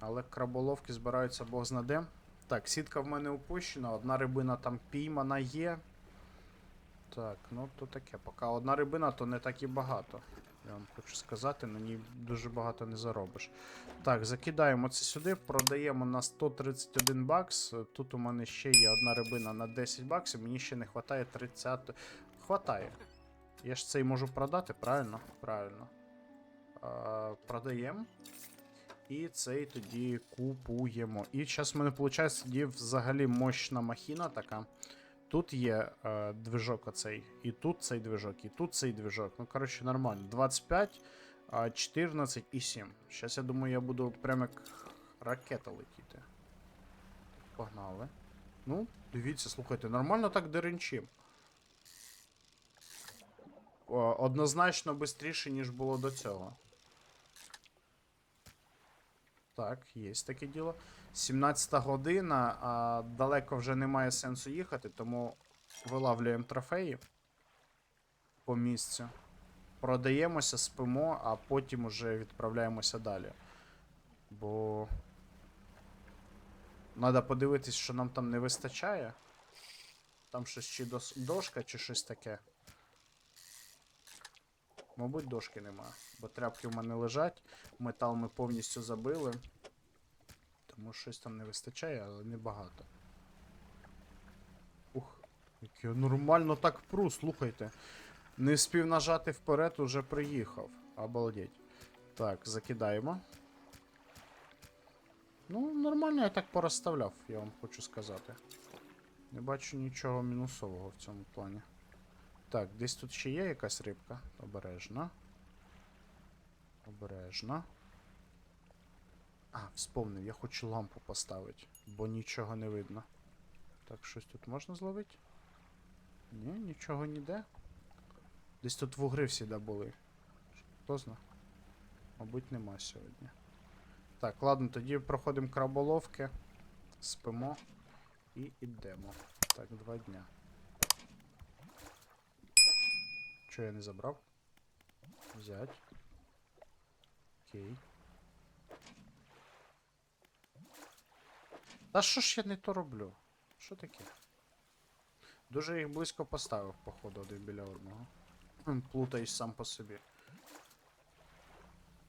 Але краболовки збираються бог знаде. Так, сітка в мене опущена, одна рибина там піймана є. Так, ну то таке. Поки одна рибина, то не так і багато. Я вам хочу сказати, на ній дуже багато не заробиш. Так, закидаємо це сюди, продаємо на 131 бакс. Тут у мене ще є одна рибина на 10 баксів, мені ще не вистачає 30. Хватає. Я ж цей можу продати, правильно? Правильно. А, продаємо. І цей тоді купуємо. І зараз в мене виходить тоді взагалі мощна махіна така. Тут є е, движок оцей, і тут цей движок, і тут цей движок. Ну, коротше, нормально. 25, 14 і 7. Зараз я думаю, я буду прямо як ракета летіти. Погнали. Ну, дивіться, слухайте, нормально так деренчим. Однозначно швидше, ніж було до цього. Так, є таке діло. 17 година, а далеко вже немає сенсу їхати, тому вилавлюємо трофеї по місцю. Продаємося, спимо, а потім уже відправляємося далі. Бо. Треба подивитись, що нам там не вистачає. Там щось чи дошка, чи щось таке. Мабуть, дошки нема, бо тряпки в мене лежать, метал ми повністю забили. Тому щось там не вистачає, але небагато. Ух, як я нормально так пру, слухайте. Не встиг нажати вперед, уже приїхав. Обалдеть. Так, закидаємо. Ну, нормально я так порозставляв, я вам хочу сказати. Не бачу нічого мінусового в цьому плані. Так, десь тут ще є якась рибка. Обережно. Обережно. А, вспомнив, я хочу лампу поставити, бо нічого не видно. Так, щось тут можна зловити? Ні, нічого ніде. Десь тут вугри всіда були. Хто зна? Мабуть, нема сьогодні. Так, ладно, тоді проходимо краболовки, спимо і йдемо. Так, два дня. Чого я не забрав? Взять. Окей. Та що ж я не то роблю? Що таке? Дуже їх близько поставив, походу, один біля одного. М, Плутаюсь сам по собі.